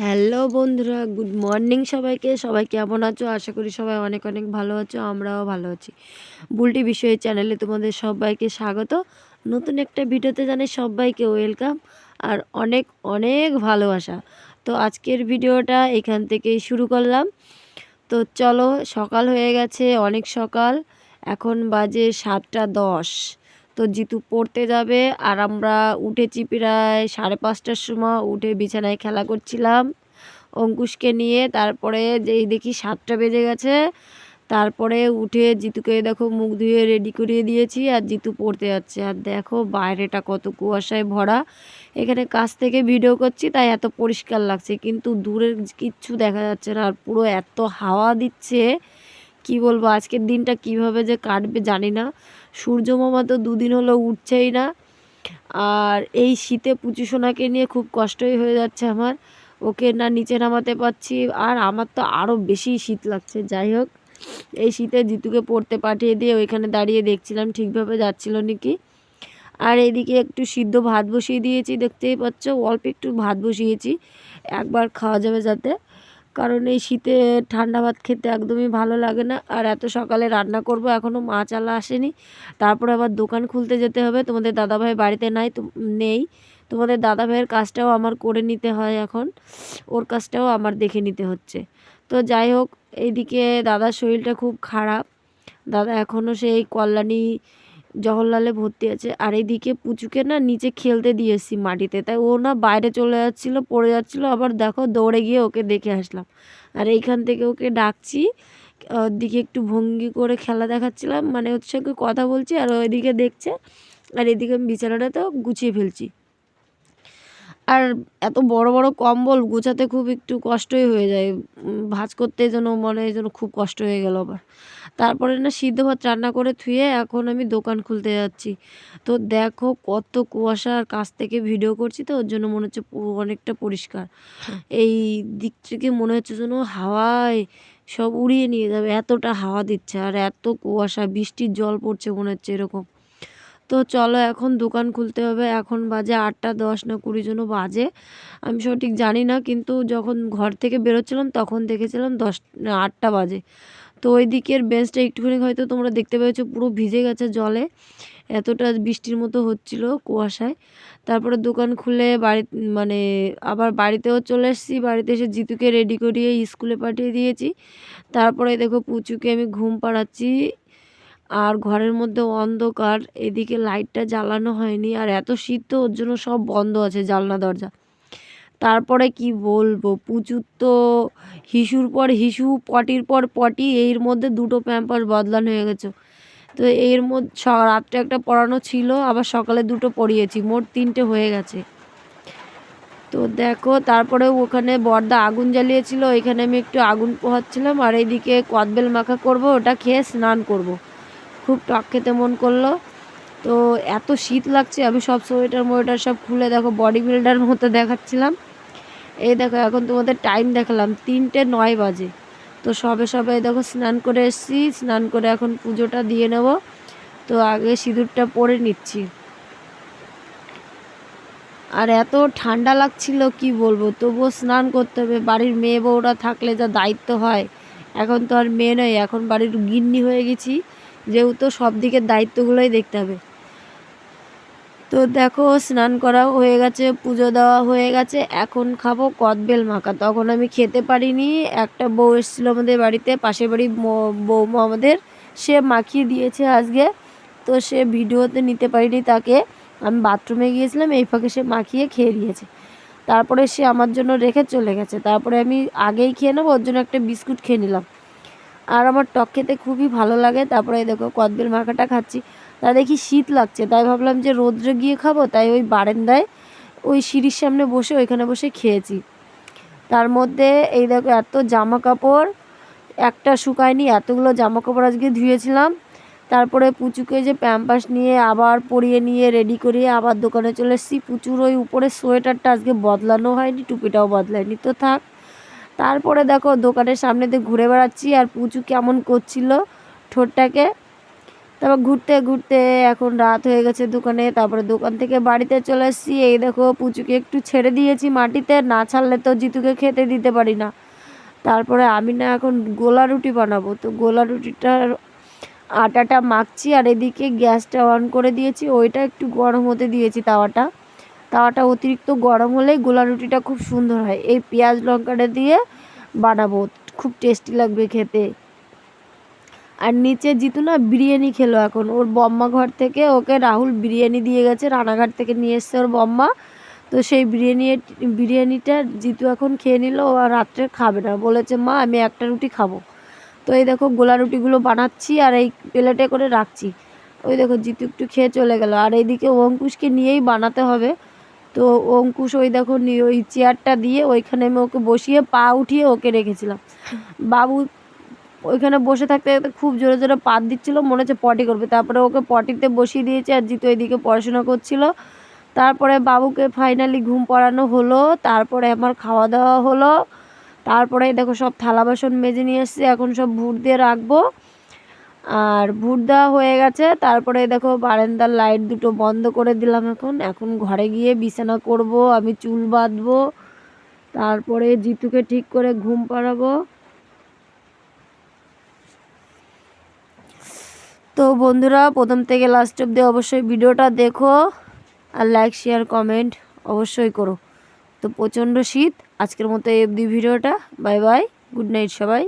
Hello বন্ধুরা, good morning সবাইকে। সবাই কেমন আছো? আশা করি সবাই অনেক অনেক ভালো আছো, আমরাও ভালো আছি। বুলটি বিষয় চ্যানেলে তোমাদের সবাইকে স্বাগত। নতুন একটা ভিডিওতে জানাই সবাইকে ওয়েলকাম আর অনেক অনেক ভালোবাসা। তো আজকের ভিডিওটা এখান থেকেই শুরু করলাম। তো চলো, সকাল হয়ে গেছে, অনেক সকাল। এখন বাজে সাতটা দশ। তো জিতু পড়তে যাবে আর আমরা উঠেছি প্রায় সাড়ে পাঁচটার সময় উঠে বিছানায় খেলা করছিলাম অঙ্কুশকে নিয়ে। তারপরে যেই দেখি সাতটা বেজে গেছে, তারপরে উঠে জিতুকে দেখো মুখ ধুয়ে রেডি করিয়ে দিয়েছি আর জিতু পড়তে যাচ্ছে। আর দেখো বাইরেটা কত কুয়াশায় ভরা। এখানে কাছ থেকে ভিডিও করছি, তাই এত পরিষ্কার লাগছে। কিন্তু দূরের কিচ্ছু দেখা যাচ্ছে না আর পুরো এত হাওয়া দিচ্ছে কি বলব, আজকের দিনটা কীভাবে যে কাটবে জানি না। সূর্য মামা তো দুদিন হলো উঠছেই না। আর এই শীতে পুচু সোনাকে নিয়ে খুব কষ্টই হয়ে যাচ্ছে আমার। ওকে না নিচে নামাতে পারছি, আর আমার তো আরও বেশি শীত লাগছে। যাই হোক, এই শীতে জিতুকে পড়তে পাঠিয়ে দিয়ে ওইখানে দাঁড়িয়ে দেখছিলাম, ঠিকভাবে যাচ্ছিল নাকি। আর এদিকে একটু সিদ্ধ ভাত বসিয়ে দিয়েছি, দেখতেই পাচ্ছ, অল্প একটু ভাত বসিয়েছি। একবার খাওয়া যাবে যাতে। কারণ এই শীতে ঠান্ডা ভাত খেতে একদমই ভালো লাগে না। আর এত সকালে রান্না করব এখনও মাছ আলা আসেনি। তারপরে আবার দোকান খুলতে যেতে হবে। তোমাদের দাদাভাই বাড়িতে নাই নেই। তোমাদের দাদাভাইয়ের কাজটাও আমার করে নিতে হয় এখন। ওর কাজটাও আমার দেখে নিতে হচ্ছে। তো যাই হোক, এইদিকে দাদার শরীরটা খুব খারাপ। দাদা এখনও সেই কল্যাণী জওহরলালে ভর্তি আছে। আর এইদিকে পুচুকে না নিচে খেলতে দিয়ে এসেছি মাটিতে। তাই ও না বাইরে চলে যাচ্ছিল, পড়ে যাচ্ছিল। আবার দেখো দৌড়ে গিয়ে ওকে দেখে আসলাম। আর এইখান থেকে ওকে ডাকছি। ওর দিকে একটু ভঙ্গি করে খেলা দেখাচ্ছিলাম। মানে ওর সঙ্গে কথা বলছি আর ওইদিকে দেখছে। আর এদিকে আমি বিছানাটা তো গুছিয়ে ফেলছি। আর এত বড় বড় কম্বল গোছাতে খুব একটু কষ্টই হয়ে যায়। ভাজ করতে যেন মনে হয় যেন খুব কষ্ট হয়ে গেল আবার। তারপরে না সিদ্ধ ভাত রান্না করে থুয়ে এখন আমি দোকান খুলতে যাচ্ছি। তো দেখো কত কুয়াশা আর কাছ থেকে ভিডিও করছি তো, ওর জন্য মনে হচ্ছে অনেকটা পরিষ্কার। এই দিক থেকে মনে হচ্ছে যেন হাওয়ায় সব উড়িয়ে নিয়ে যাবে, এতটা হাওয়া দিচ্ছে আর এত কুয়াশা, বৃষ্টির জল পড়ছে মনে হচ্ছে এরকম। তো চলো এখন দোকান খুলতে হবে। এখন বাজে আটটা দশ না কুড়ি জনও বাজে। আমি সঠিক জানি না, কিন্তু যখন ঘর থেকে বেরোচ্ছিলাম তখন দেখেছিলাম দশ আটটা বাজে। তো ওই দিকের বেঞ্চটা একটুখানি হয়তো তোমরা দেখতে পেয়েছ, পুরো ভিজে গেছে জলে। এতটা বৃষ্টির মতো হচ্ছিল কুয়াশায়। তারপরে দোকান খুলে বাড়ি মানে আবার বাড়িতেও চলে এসেছি। বাড়িতে এসে জিতুকে রেডি করিয়ে স্কুলে পাঠিয়ে দিয়েছি। তারপরে দেখো পুচুকে আমি ঘুম পাড়াচ্ছি। আর ঘরের মধ্যে অন্ধকার, এদিকে লাইটটা জ্বালানো হয়নি আর এত শীত তো ওর জন্য সব বন্ধ আছে জানলা, দরজা। তারপরে কি বলব, পুচুর তো হিসুর পর হিসু, পটির পর পটি, এর মধ্যে দুটো প্যাম্পার বদলানো হয়ে গেছে। তো এর মধ্যে রাত্রে একটা পড়ানো ছিল, আবার সকালে দুটো পড়িয়েছি, মোট তিনটে হয়ে গেছে। তো দেখো, তারপরে ওখানে বর্দা আগুন জ্বালিয়েছিল, এখানে আমি একটু আগুন পোহাচ্ছিলাম, আর এইদিকে কদবেল মাখা করব, ওটা খেয়ে স্নান করব। খুব টক খেতে মন করল। তো এত শীত লাগছে, আমি সব সোয়েটার মোয়েটার সব খুলে দেখো, বডি বিল্ডার মতো দেখাচ্ছিলাম। এই দেখো, এখন তোমাদের টাইম দেখালাম, তিনটে নয় বাজে। তো সবে সবে দেখো স্নান করে এসছি, স্নান করে এখন পুজোটা দিয়ে নেব। তো আগে সিঁদুরটা পরে নিচ্ছি। আর এত ঠান্ডা লাগছিল, কি বলব? তবুও স্নান করতে হবে, বাড়ির মেয়ে বউরা থাকলে যা দায়িত্ব হয়, এখন তো আর মেয়ে নয় এখন বাড়ির গিন্নি হয়ে গেছি। যেহেতু সব দিকের দায়িত্বগুলোই দেখতে হবে। তো দেখো, স্নান করা হয়ে গেছে, পুজো দেওয়া হয়ে গেছে, এখন খাব কদবেল মাখা। তখন আমি খেতে পারিনি, একটা বউ এসেছিল আমাদের বাড়িতে, পাশের বাড়ি বৌমা আমাদের, সে মাখিয়ে দিয়েছে আজকে, তো সে ভিডিওতে নিতে পারিনি তাকে। আমি বাথরুমে গিয়েছিলাম, এই ফাঁকে সে মাখিয়ে খেয়ে দিয়েছে তারপরে সে আমার জন্য রেখে চলে গেছে। তারপরে আমি আগেই খেয়ে নেব, ওর জন্য একটা বিস্কুট খেয়ে নিলাম। আর আমার টক খেতে খুবই ভালো লাগে। তারপরে দেখো কদবেল মাখাটা খাচ্ছি। তা দেখি শীত লাগছে, তাই ভাবলাম যে রোদ্রে গিয়ে খাব, তাই ওই বারেন্দায় ওই সিঁড়ির সামনে বসে ওইখানে বসে খেয়েছি। তার মধ্যে এই দেখো এত জামা কাপড় একটা শুকায়নি, এতগুলো জামা কাপড় আজকে ধুয়েছিলাম। তারপরে পুচুকে যে প্যাম্পাস নিয়ে আবার পরিয়ে নিয়ে রেডি করিয়ে আবার দোকানে চলে এসেছি। পুচুর ওই উপরে সোয়েটারটা আজকে বদলানো হয়নি, টুপিটাও বদলায়নি। তো থাক তারপরে দেখো দোকানের সামনে দিয়ে ঘুরে বেড়াচ্ছি আর পুচু কেমন করছিল ঠোঁটটাকে। তারপর ঘুরতে ঘুরতে এখন রাত হয়ে গেছে দোকানে, তারপরে দোকান থেকে বাড়িতে চলে এসেছি। এই দেখো পুচুকে একটু ছেড়ে দিয়েছি মাটিতে, না ছাড়লে তো জিতুকে খেতে দিতে পারি না। তারপরে আমি না এখন গোলা রুটি বানাবো, তো গোলা রুটিটার আটাটা মাখছি আর এদিকে গ্যাসটা অন করে দিয়েছি, ওইটা একটু গরম হতে দিয়েছি তাওয়াটা। তাওয়াটা অতিরিক্ত গরম হলেই গোলা রুটিটা খুব সুন্দর হয়। এই পেঁয়াজ লঙ্কাটা দিয়ে বানাবো, খুব টেস্টি লাগবে খেতে। আর নিচে জিতু না বিরিয়ানি খেলো এখন। ওর বম্মা ঘর থেকে ওকে রাহুল বিরিয়ানি দিয়ে গেছে, রানাঘাট থেকে নিয়ে এসছে ওর বম্মা। তো সেই বিরিয়ানি, বিরিয়ানিটা জিতু এখন খেয়ে নিল, ও আর রাত্রে খাবে না। বলেছে, মা, আমি একটা রুটি খাব। তো এই দেখো গোলা রুটিগুলো বানাচ্ছি আর এই প্লেটে করে রাখছি। ওই দেখো জিতু একটু খেয়ে চলে গেল। আর এইদিকে অঙ্কুশকে নিয়েই বানাতে হবে। তো অঙ্কুশ ওই দেখো ওই চেয়ারটা দিয়ে ওইখানে আমি ওকে বসিয়ে পা উঠিয়ে ওকে রেখেছিলাম। বাবু ওইখানে বসে থাকতে থাকতে খুব জোরে জোরে পাত দিচ্ছিল, মনে হচ্ছে পটি করবে। তারপরে ওকে পটিতে বসিয়ে দিয়েছে আর জিতু এদিকে পড়াশোনা করছিল। তারপরে বাবুকে ফাইনালি ঘুম পড়ানো হলো, তারপরে আমার খাওয়া দাওয়া হলো। তারপরে দেখো সব থালা বাসন মেজে নিয়ে এসেছি, এখন সব ভুট দিয়ে রাখব। আর ভুট দেওয়া হয়ে গেছে। তারপরে দেখো বারান্দার লাইট দুটো বন্ধ করে দিলাম এখন। এখন ঘরে গিয়ে বিছানা করব, আমি চুল বাঁধবো, তারপরে জিতুকে ঠিক করে ঘুম পাড়াবো। তো বন্ধুরা, প্রথম থেকে লাস্ট অব্দি অবশ্যই ভিডিওটা দেখো আর লাইক শেয়ার কমেন্ট অবশ্যই করো। তো প্রচণ্ড শীত, আজকের মতো এই অবধি ভিডিওটা। বাই বাই গুড নাইট সবাই।